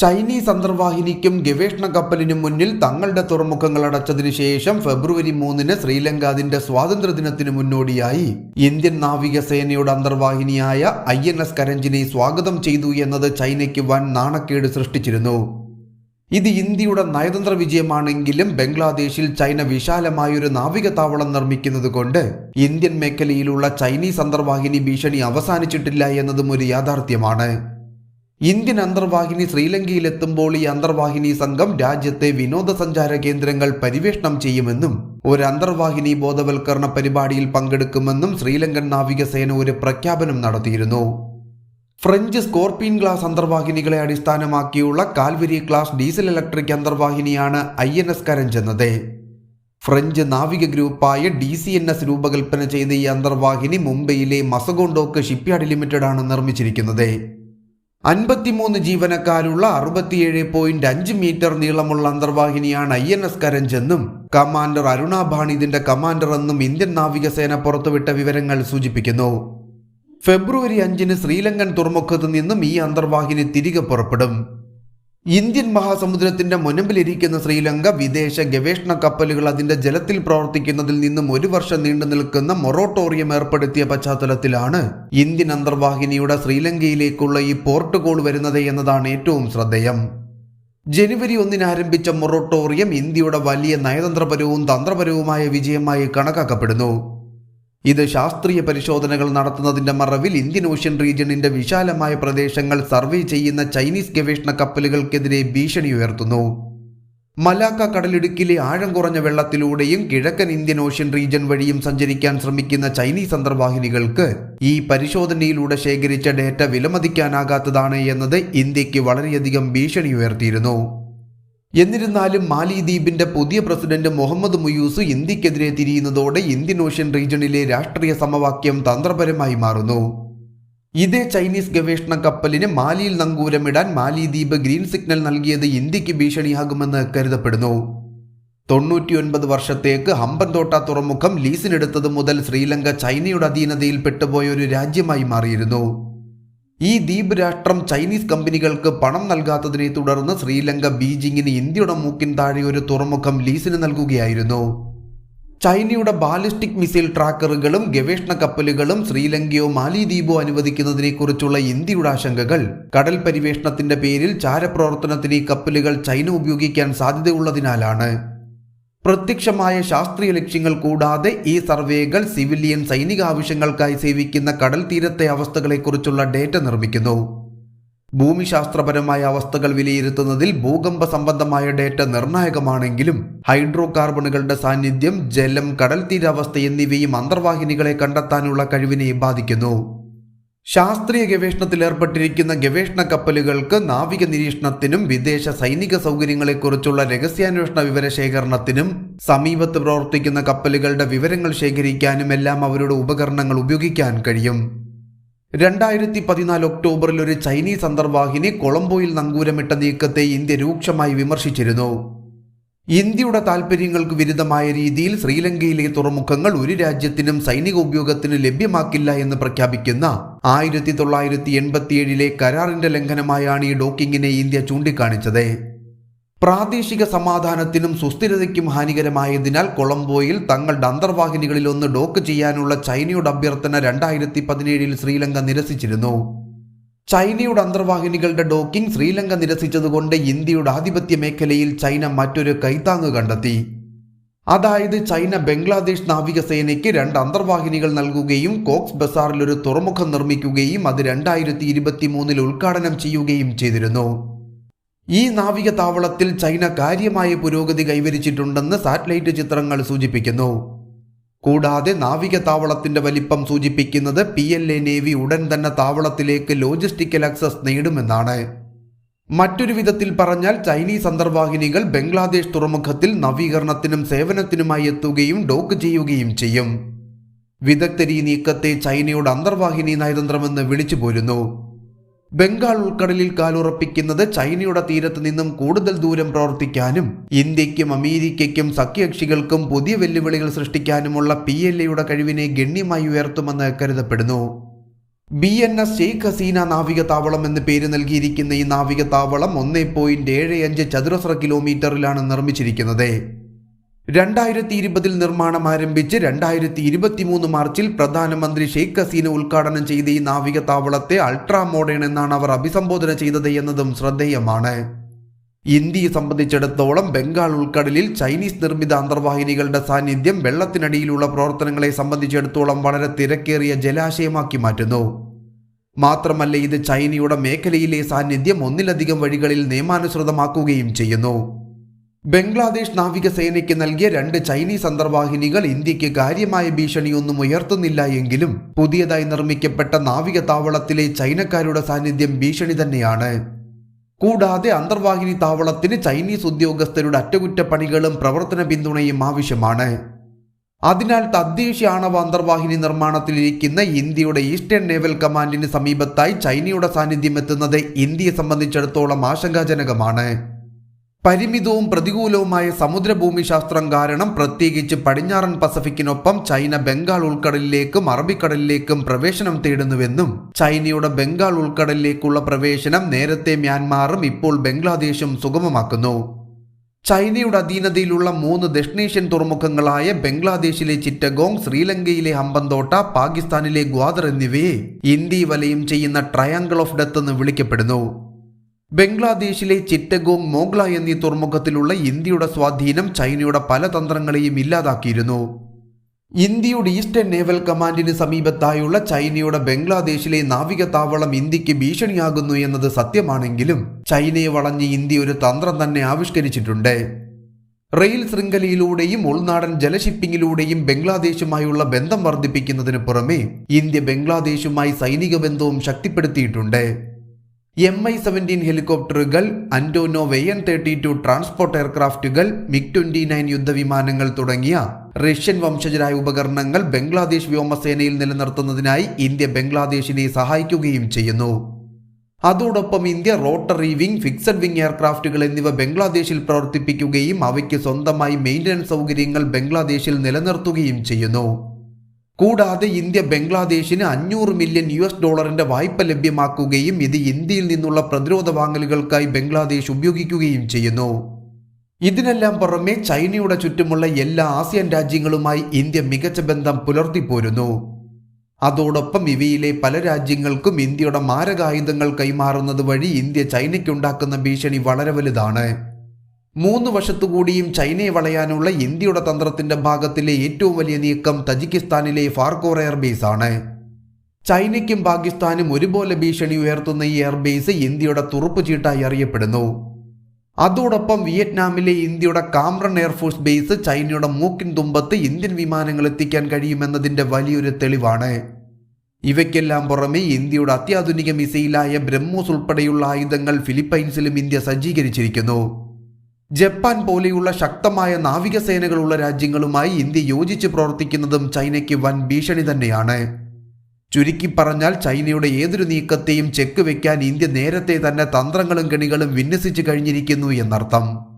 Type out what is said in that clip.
Chinese അന്തർവാഹിനിക്കും ഗവേഷണ കപ്പലിനും മുന്നിൽ തങ്ങളുടെ തുറമുഖങ്ങൾ അടച്ചതിനു ശേഷം ഫെബ്രുവരി മൂന്നിന് ശ്രീലങ്ക അതിന്റെ സ്വാതന്ത്ര്യദിനത്തിന് മുന്നോടിയായി. ഇന്ത്യൻ നാവികസേനയുടെ അന്തർവാഹിനിയായ ഐ എൻ എസ് കരഞ്ചിനെ സ്വാഗതം ചെയ്തു എന്നത് ചൈനയ്ക്ക് വൻ നാണക്കേട് സൃഷ്ടിച്ചിരുന്നു. ഇത് ഇന്ത്യയുടെ നയതന്ത്ര വിജയമാണെങ്കിലും ബംഗ്ലാദേശിൽ ചൈന വിശാലമായൊരു നാവിക താവളം നിർമ്മിക്കുന്നത് കൊണ്ട് ഇന്ത്യൻ മേഖലയിലുള്ള ചൈനീസ് അന്തർവാഹിനി ഭീഷണി അവസാനിച്ചിട്ടില്ല എന്നതും ഒരു യാഥാർത്ഥ്യമാണ്. ഇന്ത്യൻ അന്തർവാഹിനി ശ്രീലങ്കയിലെത്തുമ്പോൾ ഈ അന്തർവാഹിനി സംഘം രാജ്യത്തെ വിനോദസഞ്ചാര കേന്ദ്രങ്ങൾ പരിവേഷണം ചെയ്യുമെന്നും ഒരു അന്തർവാഹിനി ബോധവൽക്കരണ പരിപാടിയിൽ പങ്കെടുക്കുമെന്നും ശ്രീലങ്കൻ നാവികസേന ഒരു പ്രഖ്യാപനം നടത്തിയിരുന്നു. ഫ്രഞ്ച് സ്കോർപിയൻ ക്ലാസ് അന്തർവാഹിനികളെ അടിസ്ഥാനമാക്കിയുള്ള കാൽവരി ക്ലാസ് ഡീസൽ ഇലക്ട്രിക് അന്തർവാഹിനിയാണ് ഐ എൻ എസ് കരഞ്ച് എന്നത് ഫ്രഞ്ച് നാവിക ഗ്രൂപ്പായ ഡി സി എൻ എസ് രൂപകൽപ്പന ചെയ്ത ഈ അന്തർവാഹിനി മുംബൈയിലെ മസഗോണ്ടോക്ക് ഷിപ്പ്യാർഡ് ലിമിറ്റഡാണ് നിർമ്മിച്ചിരിക്കുന്നത്. അൻപത്തിമൂന്ന് ജീവനക്കാരുള്ള അറുപത്തിയേഴ് പോയിന്റ് അഞ്ച് മീറ്റർ നീളമുള്ള അന്തർവാഹിനിയാണ് ഐ എൻ എസ് കരഞ്ച് എന്നും കമാൻഡർ അരുണാഭാണി ഇതിന്റെ കമാൻഡർ എന്നും ഇന്ത്യൻ നാവികസേന പുറത്തുവിട്ട വിവരങ്ങൾ സൂചിപ്പിക്കുന്നു. ഫെബ്രുവരി അഞ്ചിന് ശ്രീലങ്കൻ തുറമുഖത്ത് നിന്നും ഈ അന്തർവാഹിനി തിരികെ പുറപ്പെടും. ഇന്ത്യൻ മഹാസമുദ്രത്തിന്റെ മുനമ്പിലിരിക്കുന്ന ശ്രീലങ്ക വിദേശ ഗവേഷണ കപ്പലുകൾ അതിന്റെ ജലത്തിൽ പ്രവർത്തിക്കുന്നതിൽ നിന്നും ഒരു വർഷം നീണ്ടു നിൽക്കുന്ന മൊറോട്ടോറിയം ഏർപ്പെടുത്തിയ പശ്ചാത്തലത്തിലാണ് ഇന്ത്യൻ അന്തർവാഹിനിയുടെ ശ്രീലങ്കയിലേക്കുള്ള ഈ പോർട്ട് കോൾ വരുന്നത് എന്നതാണ് ഏറ്റവും ശ്രദ്ധേയം. ജനുവരി ഒന്നിന് ആരംഭിച്ച മൊറോട്ടോറിയം ഇന്ത്യയുടെ വലിയ നയതന്ത്രപരവും തന്ത്രപരവുമായ വിജയമായി കണക്കാക്കപ്പെടുന്നു. ഇത് ശാസ്ത്രീയ പരിശോധനകൾ നടത്തുന്നതിന്റെ മറവിൽ ഇന്ത്യൻ ഓഷ്യൻ റീജിയണിന്റെ വിശാലമായ പ്രദേശങ്ങൾ സർവേ ചെയ്യുന്ന ചൈനീസ് ഗവേഷണ കപ്പലുകൾക്കെതിരെ ഭീഷണി ഉയർത്തുന്നു. മലാക്ക കടലിടുക്കിലെ ആഴം കുറഞ്ഞ വെള്ളത്തിലൂടെയും കിഴക്കൻ ഇന്ത്യൻ ഓഷ്യൻ റീജിയൻ വഴിയും സഞ്ചരിക്കാൻ ശ്രമിക്കുന്ന ചൈനീസ് അന്തർവാഹിനികൾക്ക് ഈ പരിശോധനയിലൂടെ ശേഖരിച്ച ഡേറ്റ വിലമതിക്കാനാകാത്തതാണ് എന്നത് ഇന്ത്യയ്ക്ക് വളരെയധികം ഭീഷണി ഉയർത്തിയിരുന്നു. എന്നിരുന്നാലും മാലിദ്വീപിന്റെ പുതിയ പ്രസിഡന്റ് മുഹമ്മദ് മുയൂസ് ഇന്ത്യക്കെതിരെ തിരിയുന്നതോടെ ഇന്ത്യൻ ഓഷ്യൻ റീജിയണിലെ രാഷ്ട്രീയ സമവാക്യം തന്ത്രപരമായി മാറുന്നു. ഇതേ ചൈനീസ് ഗവേഷണ കപ്പലിന് മാലിയിൽ നങ്കൂരമിടാൻ മാലിദ്വീപ് ഗ്രീൻ സിഗ്നൽ നൽകിയത് ഇന്ത്യയ്ക്ക് ഭീഷണിയാകുമെന്ന് കരുതപ്പെടുന്നു. തൊണ്ണൂറ്റിയൊൻപത് വർഷത്തേക്ക് ഹമ്പൻതോട്ട തുറമുഖം ലീസിനെടുത്തത് മുതൽ ശ്രീലങ്ക ചൈനയുടെ അധീനതയിൽ പെട്ടുപോയ ഒരു രാജ്യമായി മാറിയിരുന്നു. ഈ ദ്വീപ് രാഷ്ട്രം ചൈനീസ് കമ്പനികൾക്ക് പണം നൽകാത്തതിനെ തുടർന്ന് ശ്രീലങ്ക ബീജിംഗിന് ഇന്ത്യയുടെ മൂക്കിൻ താഴെ ഒരു തുറമുഖം ലീസിന് നൽകുകയായിരുന്നു. ചൈനയുടെ ബാലിസ്റ്റിക് മിസൈൽ ട്രാക്കറുകളും ഗവേഷണ കപ്പലുകളും ശ്രീലങ്കയോ മാലിദ്വീപോ അനുവദിക്കുന്നതിനെക്കുറിച്ചുള്ള ഇന്ത്യയുടെ ആശങ്കകൾ. കടൽ പരിവേഷണത്തിന്റെ പേരിൽ ചാരപ്രവർത്തനത്തിന് ഈ കപ്പലുകൾ ചൈന ഉപയോഗിക്കാൻ സാധ്യതയുള്ളതിനാലാണ്. പ്രത്യക്ഷമായ ശാസ്ത്രീയ ലക്ഷ്യങ്ങൾ കൂടാതെ ഈ സർവേകൾ സിവിലിയൻ സൈനിക ആവശ്യങ്ങൾക്കായി സേവിക്കുന്ന കടൽ തീരത്തെ അവസ്ഥകളെക്കുറിച്ചുള്ള ഡേറ്റ നിർമ്മിക്കുന്നു. ഭൂമിശാസ്ത്രപരമായ അവസ്ഥകൾ വിലയിരുത്തുന്നതിൽ ഭൂകമ്പ സംബന്ധമായ ഡേറ്റ നിർണായകമാണെങ്കിലും ഹൈഡ്രോ കാർബണുകളുടെ സാന്നിധ്യം ജലം കടൽ തീരാവസ്ഥ എന്നിവയും അന്തർവാഹിനികളെ കണ്ടെത്താനുള്ള കഴിവിനെ ബാധിക്കുന്നു. ശാസ്ത്രീയ ഗവേഷണത്തിൽ ഏർപ്പെട്ടിരിക്കുന്ന ഗവേഷണ കപ്പലുകൾക്ക് നാവിക നിരീക്ഷണത്തിനും വിദേശ സൈനിക സൗകര്യങ്ങളെക്കുറിച്ചുള്ള രഹസ്യാന്വേഷണ വിവരശേഖരണത്തിനും സമീപത്ത് പ്രവർത്തിക്കുന്ന കപ്പലുകളുടെ വിവരങ്ങൾ ശേഖരിക്കാനും എല്ലാം അവരുടെ ഉപകരണങ്ങൾ ഉപയോഗിക്കാൻ കഴിയും. രണ്ടായിരത്തി പതിനാല് ഒക്ടോബറിൽ ഒരു ചൈനീസ് അന്തർവാഹിനി കൊളംബോയിൽ നങ്കൂരമിട്ട നീക്കത്തെ ഇന്ത്യ രൂക്ഷമായി വിമർശിച്ചിരുന്നു. ഇന്ത്യയുടെ താൽപ്പര്യങ്ങൾക്ക് വിരുദ്ധമായ രീതിയിൽ ശ്രീലങ്കയിലെ തുറമുഖങ്ങൾ ഒരു രാജ്യത്തിനും സൈനിക ഉപയോഗത്തിന് ലഭ്യമാക്കില്ല എന്ന് പ്രഖ്യാപിക്കുന്ന ആയിരത്തി തൊള്ളായിരത്തി എൺപത്തിയേഴിലെ കരാറിന്റെ ലംഘനമായാണ് ഈ ഡോക്കിങ്ങിനെ ഇന്ത്യ ചൂണ്ടിക്കാണിച്ചത്. പ്രാദേശിക സമാധാനത്തിനും സുസ്ഥിരതയ്ക്കും ഹാനികരമായതിനാൽ കൊളംബോയിൽ തങ്ങളുടെ അന്തർവാഹിനികളിൽ ഒന്ന് ഡോക്ക് ചെയ്യാനുള്ള ചൈനയുടെ അഭ്യർത്ഥന രണ്ടായിരത്തി പതിനേഴിൽ ശ്രീലങ്ക നിരസിച്ചിരുന്നു. ചൈനയുടെ അന്തർവാഹിനികളുടെ ഡോക്കിംഗ് ശ്രീലങ്ക നിരസിച്ചതുകൊണ്ട് ഇന്ത്യയുടെ ആധിപത്യ മേഖലയിൽ ചൈന മറ്റൊരു കൈത്താങ്ങ് കണ്ടെത്തി. അതായത് ചൈന ബംഗ്ലാദേശ് നാവികസേനയ്ക്ക് രണ്ട് അന്തർവാഹിനികൾ നൽകുകയും കോക്സ് ബസാറിൽ ഒരു തുറമുഖം നിർമ്മിക്കുകയും അത് രണ്ടായിരത്തി ഇരുപത്തി മൂന്നിൽ ഉദ്ഘാടനം ചെയ്യുകയും ചെയ്തിരുന്നു. ഈ നാവിക താവളത്തിൽ ചൈന കാര്യമായ പുരോഗതി കൈവരിച്ചിട്ടുണ്ടെന്ന് സാറ്റലൈറ്റ് ചിത്രങ്ങൾ സൂചിപ്പിക്കുന്നു. കൂടാതെ നാവിക താവളത്തിന്റെ വലിപ്പം സൂചിപ്പിക്കുന്നത് പി എൽ എ നേവി ഉടൻ തന്നെ താവളത്തിലേക്ക് ലോജിസ്റ്റിക്കൽ ആക്സസ് നേടുമെന്നാണ്. മറ്റൊരു വിധത്തിൽ പറഞ്ഞാൽ ചൈനീസ് അന്തർവാഹിനികൾ ബംഗ്ലാദേശ് തുറമുഖത്തിൽ നവീകരണത്തിനും സേവനത്തിനുമായി എത്തുകയും ഡോക്ക് ചെയ്യുകയും ചെയ്യും. വിദഗ്ധർ ഈ നീക്കത്തെ ചൈനയുടെ അന്തർവാഹിനി നയതന്ത്രമെന്ന് വിളിച്ചു പോരുന്നു ബംഗാൾ ഉൾക്കടലിൽ കാലുറപ്പിക്കുന്നത് ചൈനയുടെ തീരത്ത് നിന്നും കൂടുതൽ ദൂരം പ്രവർത്തിക്കാനും ഇന്ത്യക്കും അമേരിക്കയ്ക്കും സഖ്യകക്ഷികൾക്കും പുതിയ വെല്ലുവിളികൾ സൃഷ്ടിക്കാനുമുള്ള പി എൽ എയുടെ കഴിവിനെ ഗണ്യമായി ഉയർത്തുമെന്ന് കരുതപ്പെടുന്നു. B N S Sheikh Hasina നാവിക താവളം എന്ന് പേര് നൽകിയിരിക്കുന്ന ഈ നാവിക താവളം ഒന്നേ പോയിന്റ് ഏഴ് അഞ്ച് ചതുരശ്ര കിലോമീറ്ററിലാണ് നിർമ്മിച്ചിരിക്കുന്നത്. രണ്ടായിരത്തി ഇരുപതിൽ നിർമ്മാണം ആരംഭിച്ച് രണ്ടായിരത്തി ഇരുപത്തി മൂന്ന് മാർച്ചിൽ പ്രധാനമന്ത്രി ഷെയ്ഖ് ഹസീന ഉദ്ഘാടനം ചെയ്ത ഈ നാവിക താവളത്തെ അൾട്രാ മോഡേൺ എന്നാണ് അവർ അഭിസംബോധന ചെയ്തത് എന്നതും ശ്രദ്ധേയമാണ്. ഇന്ത്യയെ സംബന്ധിച്ചിടത്തോളം ബംഗാൾ ഉൾക്കടലിൽ ചൈനീസ് നിർമ്മിത അന്തർവാഹിനികളുടെ സാന്നിധ്യം വെള്ളത്തിനടിയിലുള്ള പ്രവർത്തനങ്ങളെ സംബന്ധിച്ചിടത്തോളം വളരെ തിരക്കേറിയ ജലാശയമാക്കി മാറ്റുന്നു. മാത്രമല്ല ഇത് ചൈനയുടെ മേഖലയിലെ സാന്നിധ്യം ഒന്നിലധികം വഴികളിൽ നിയമാനുസൃതമാക്കുകയും ചെയ്യുന്നു. ബംഗ്ലാദേശ് നാവികസേനയ്ക്ക് നൽകിയ രണ്ട് ചൈനീസ് അന്തർവാഹിനികൾ ഇന്ത്യയ്ക്ക് കാര്യമായ ഭീഷണിയൊന്നും ഉയർത്തുന്നില്ല എങ്കിലും പുതിയതായി നിർമ്മിക്കപ്പെട്ട നാവിക താവളത്തിലെ ചൈനക്കാരുടെ സാന്നിധ്യം ഭീഷണി തന്നെയാണ്. കൂടാതെ അന്തർവാഹിനി താവളത്തിന് ചൈനീസ് ഉദ്യോഗസ്ഥരുടെ അറ്റകുറ്റപ്പണികളും പ്രവർത്തന പിന്തുണയും ആവശ്യമാണ്. അതിനാൽ തദ്ദേശീയ ആണവ അന്തർവാഹിനി നിർമ്മാണത്തിലിരിക്കുന്ന ഇന്ത്യയുടെ ഈസ്റ്റേൺ നേവൽ കമാൻഡിന് സമീപത്തായി ചൈനയുടെ സാന്നിധ്യം എത്തുന്നത് ഇന്ത്യയെ സംബന്ധിച്ചിടത്തോളം ആശങ്കാജനകമാണ്. പരിമിതവും പ്രതികൂലവുമായ സമുദ്രഭൂമി ശാസ്ത്രം കാരണം പ്രത്യേകിച്ച് പടിഞ്ഞാറൻ പസഫിക്കിനൊപ്പം ചൈന ബംഗാൾ ഉൾക്കടലിലേക്കും അറബിക്കടലിലേക്കും പ്രവേശനം തേടുന്നുവെന്നും ചൈനയുടെ ബംഗാൾ ഉൾക്കടലിലേക്കുള്ള പ്രവേശനം നേരത്തെ മ്യാൻമാറും ഇപ്പോൾ ബംഗ്ലാദേശും സുഗമമാക്കുന്നു. ചൈനയുടെ അധീനതയിലുള്ള മൂന്ന് ദക്ഷിണേഷ്യൻ തുറമുഖങ്ങളായ ബംഗ്ലാദേശിലെ ചിറ്റഗോങ് ശ്രീലങ്കയിലെ ഹമ്പന്തോട്ട പാകിസ്ഥാനിലെ ഗ്വാദർ എന്നിവയെ ഇന്ത്യ വലയം ചെയ്യുന്ന ട്രയാങ്കിൾ ഓഫ് ഡെത്ത് എന്ന് വിളിക്കപ്പെടുന്നു. ബംഗ്ലാദേശിലെ ചിറ്റഗോങ് മോഗ്ല എന്നീ തുറമുഖത്തിലുള്ള ഇന്ത്യയുടെ സ്വാധീനം ചൈനയുടെ പല തന്ത്രങ്ങളെയും ഇല്ലാതാക്കിയിരുന്നു. ഇന്ത്യയുടെ ഈസ്റ്റേൺ നേവൽ കമാൻഡിന് സമീപത്തായുള്ള ചൈനയുടെ ബംഗ്ലാദേശിലെ നാവിക താവളം ഇന്ത്യയ്ക്ക് ഭീഷണിയാകുന്നു എന്നത് സത്യമാണെങ്കിലും ചൈനയെ വളഞ്ഞ് ഇന്ത്യ ഒരു തന്ത്രം തന്നെ ആവിഷ്കരിച്ചിട്ടുണ്ട്. റെയിൽ ശൃംഖലയിലൂടെയും ഉൾനാടൻ ജലഷിപ്പിംഗിലൂടെയും ബംഗ്ലാദേശുമായുള്ള ബന്ധം വർദ്ധിപ്പിക്കുന്നതിന് പുറമെ ഇന്ത്യ ബംഗ്ലാദേശുമായി സൈനിക ബന്ധവും ശക്തിപ്പെടുത്തിയിട്ടുണ്ട്. എം ഐ സെവന്റീൻ ഹെലികോപ്റ്ററുകൾ അന്റോനോ വെയൻ തേർട്ടി ടു ട്രാൻസ്പോർട്ട് എയർക്രാഫ്റ്റുകൾ മിഗ് ട്വന്റി നയൻ യുദ്ധവിമാനങ്ങൾ തുടങ്ങിയ റഷ്യൻ വംശജരായ ഉപകരണങ്ങൾ ബംഗ്ലാദേശ് വ്യോമസേനയിൽ നിലനിർത്തുന്നതിനായി ഇന്ത്യ ബംഗ്ലാദേശിനെ സഹായിക്കുകയും ചെയ്യുന്നു. അതോടൊപ്പം India rotary wing fixed wing എയർക്രാഫ്റ്റുകൾ എന്നിവ ബംഗ്ലാദേശിൽ പ്രവർത്തിപ്പിക്കുകയും അവയ്ക്ക് സ്വന്തമായി മെയിന്റനൻസ് സൗകര്യങ്ങൾ ബംഗ്ലാദേശിൽ നിലനിർത്തുകയും ചെയ്യുന്നു. കൂടാതെ ഇന്ത്യ ബംഗ്ലാദേശിന് അഞ്ഞൂറ് മില്യൺ യു എസ് ഡോളറിന്റെ വായ്പ ലഭ്യമാക്കുകയും ഇത് ഇന്ത്യയിൽ നിന്നുള്ള പ്രതിരോധ വാങ്ങലുകൾക്കായി ബംഗ്ലാദേശ് ഉപയോഗിക്കുകയും ചെയ്യുന്നു. ഇതിനെല്ലാം പുറമെ ചൈനയുടെ ചുറ്റുമുള്ള എല്ലാ ആസിയൻ രാജ്യങ്ങളുമായി ഇന്ത്യ മികച്ച ബന്ധം പുലർത്തിപ്പോരുന്നു. അതോടൊപ്പം ഇവയിലെ പല രാജ്യങ്ങൾക്കും ഇന്ത്യയുടെ മാരകായുധങ്ങൾ കൈമാറുന്നത് വഴി ഇന്ത്യ ചൈനയ്ക്കുണ്ടാക്കുന്ന ഭീഷണി വളരെ വലുതാണ്. മൂന്ന് വശത്തുകൂടിയും ചൈനയെ വളയാനുള്ള ഇന്ത്യയുടെ തന്ത്രത്തിന്റെ ഭാഗത്തിലെ ഏറ്റവും വലിയ നീക്കം തജിക്കിസ്ഥാനിലെ ഫാർക്കോർ എയർബേസ് ആണ്. ചൈനയ്ക്കും പാകിസ്ഥാനും ഒരുപോലെ ഭീഷണി ഉയർത്തുന്ന ഈ എയർബേസ് ഇന്ത്യയുടെ തുറുപ്പ് ചീട്ടായി അറിയപ്പെടുന്നു. അതോടൊപ്പം വിയറ്റ്നാമിലെ ഇന്ത്യയുടെ കാമ്രൺ എയർഫോഴ്സ് ബേസ് ചൈനയുടെ മൂക്കിൻ തുമ്പത്ത് ഇന്ത്യൻ വിമാനങ്ങൾ എത്തിക്കാൻ കഴിയുമെന്നതിന്റെ വലിയൊരു തെളിവാണ്. ഇവയ്ക്കെല്ലാം പുറമെ ഇന്ത്യയുടെ അത്യാധുനിക മിസൈലായ ബ്രഹ്മോസ് ഉൾപ്പെടെയുള്ള ആയുധങ്ങൾ ഫിലിപ്പൈൻസിലും ഇന്ത്യ സജ്ജീകരിച്ചിരിക്കുന്നു. ജപ്പാൻ പോലെയുള്ള ശക്തമായ നാവികസേനകളുള്ള രാജ്യങ്ങളുമായി ഇന്ത്യ യോജിച്ച് പ്രവർത്തിക്കുന്നതും ചൈനയ്ക്ക് വൻ ഭീഷണി തന്നെയാണ്. ചുരുക്കി പറഞ്ഞാൽ ചൈനയുടെ ഏതൊരു നീക്കത്തെയും ചെക്ക് വയ്ക്കാൻ ഇന്ത്യ നേരത്തെ തന്നെ തന്ത്രങ്ങളും കെണികളും വിന്യസിച്ചു കഴിഞ്ഞിരിക്കുന്നു എന്നർത്ഥം.